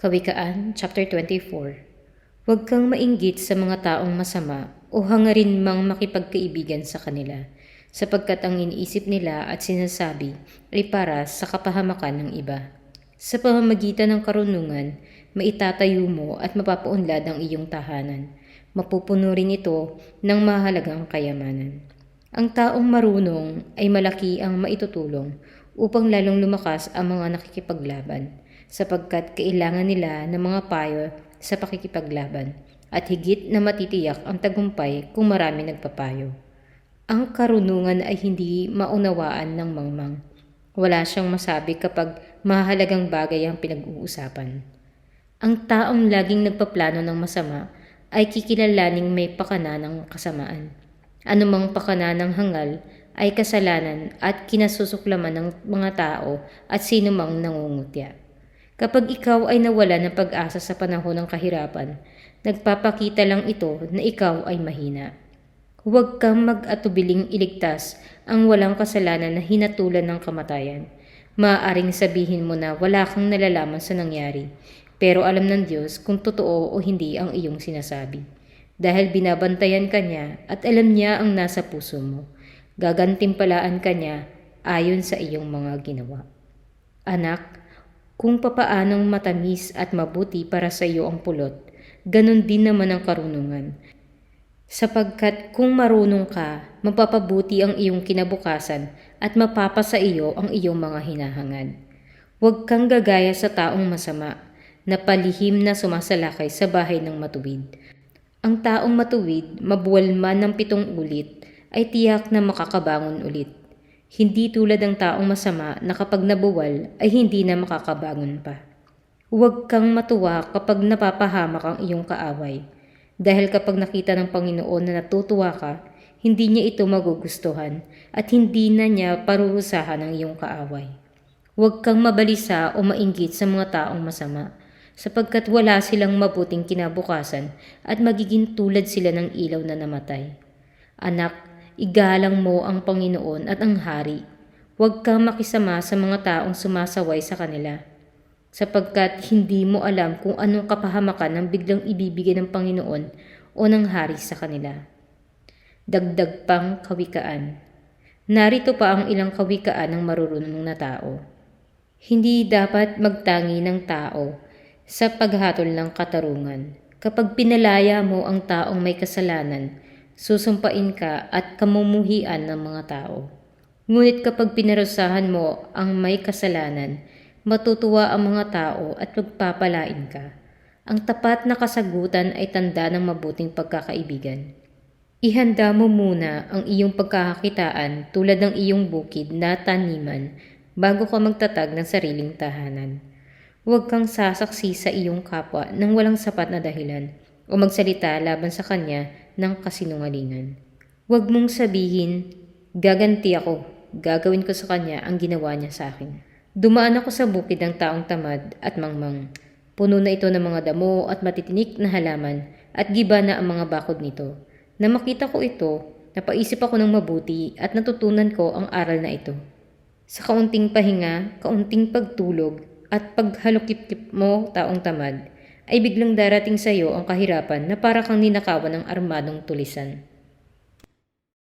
Kawikaan, chapter 24 Huwag kang mainggit sa mga taong masama o hangarin mang makipagkaibigan sa kanila, sapagkat ang iniisip nila at sinasabi ay para sa kapahamakan ng iba. Sa pamamagitan ng karunungan, maitatayo mo at mapapaunlad ang iyong tahanan. Mapupuno rin ito ng mahalagang kayamanan. Ang taong marunong ay malaki ang maitutulong upang lalong lumakas ang mga nakikipaglaban, sapagkat kailangan nila ng mga payo sa pakikipaglaban at higit na matitiyak ang tagumpay kung marami nagpapayo. Ang karunungan ay hindi maunawaan ng mangmang. Wala siyang masabi kapag mahalagang bagay ang pinag-uusapan. Ang taong laging nagpaplano ng masama ay kikilalaning may pakana ng kasamaan. Anumang pakana ng hangal ay kasalanan at kinasusuklaman ng mga tao at sino mang nangungutya. Kapag ikaw ay nawala ng pag-asa sa panahon ng kahirapan, nagpapakita lang ito na ikaw ay mahina. Huwag kang mag-atubiling iligtas ang walang kasalanan na hinatulan ng kamatayan. Maaaring sabihin mo na wala kang nalalaman sa nangyari, pero alam ng Diyos kung totoo o hindi ang iyong sinasabi. Dahil binabantayan ka niya at alam niya ang nasa puso mo, gagantimpalaan ka niya ayon sa iyong mga ginawa. Anak, kung papaanong matamis at mabuti para sa iyo ang pulot, ganun din naman ang karunungan. Sapagkat kung marunong ka, mapapabuti ang iyong kinabukasan at mapapasa iyo ang iyong mga hinahangad. Huwag kang gagaya sa taong masama, na palihim na sumasalakay sa bahay ng matuwid. Ang taong matuwid, mabuwal man ng pitong ulit, ay tiyak na makakabangon ulit. Hindi tulad ng taong masama na kapag nabuwal ay hindi na makakabangon pa. Huwag kang matuwa kapag napapahamak ang iyong kaaway. Dahil kapag nakita ng Panginoon na natutuwa ka, hindi niya ito magugustuhan at hindi na niya parurusahan ang iyong kaaway. Huwag kang mabalisa o mainggit sa mga taong masama, sapagkat wala silang mabuting kinabukasan at magiging tulad sila ng ilaw na namatay. Anak, igalang mo ang Panginoon at ang Hari. Huwag kang makisama sa mga taong sumasaway sa kanila sapagkat hindi mo alam kung anong kapahamakan ang biglang ibibigay ng Panginoon o ng hari sa kanila. Dagdag pang kawikaan. Narito pa ang ilang kawikaan ng marurunong na tao. Hindi dapat magtangi ng tao sa paghatol ng katarungan. Kapag pinalaya mo ang taong may kasalanan, susumpain ka at kamumuhian ng mga tao. Ngunit kapag pinarusahan mo ang may kasalanan, matutuwa ang mga tao at magpapalain ka. Ang tapat na kasagutan ay tanda ng mabuting pagkakaibigan. Ihanda mo muna ang iyong pagkakakitaan tulad ng iyong bukid na taniman bago ka magtatag ng sariling tahanan. Huwag kang sasaksi sa iyong kapwa ng walang sapat na dahilan o magsalita laban sa kanya ng kasinungalingan. Huwag mong sabihin, gaganti ako, gagawin ko sa kanya ang ginawa niya sa akin. Dumaan ako sa bukid ng taong tamad at mangmang. Puno na ito ng mga damo at matitinik na halaman at giba na ang mga bakod nito. Na makita ko ito, napaisip ako ng mabuti at natutunan ko ang aral na ito. Sa kaunting pahinga, kaunting pagtulog at paghalukip-kip mo taong tamad, ay biglang darating sa iyo ang kahirapan na para kang ninakawan ng armadong tulisan.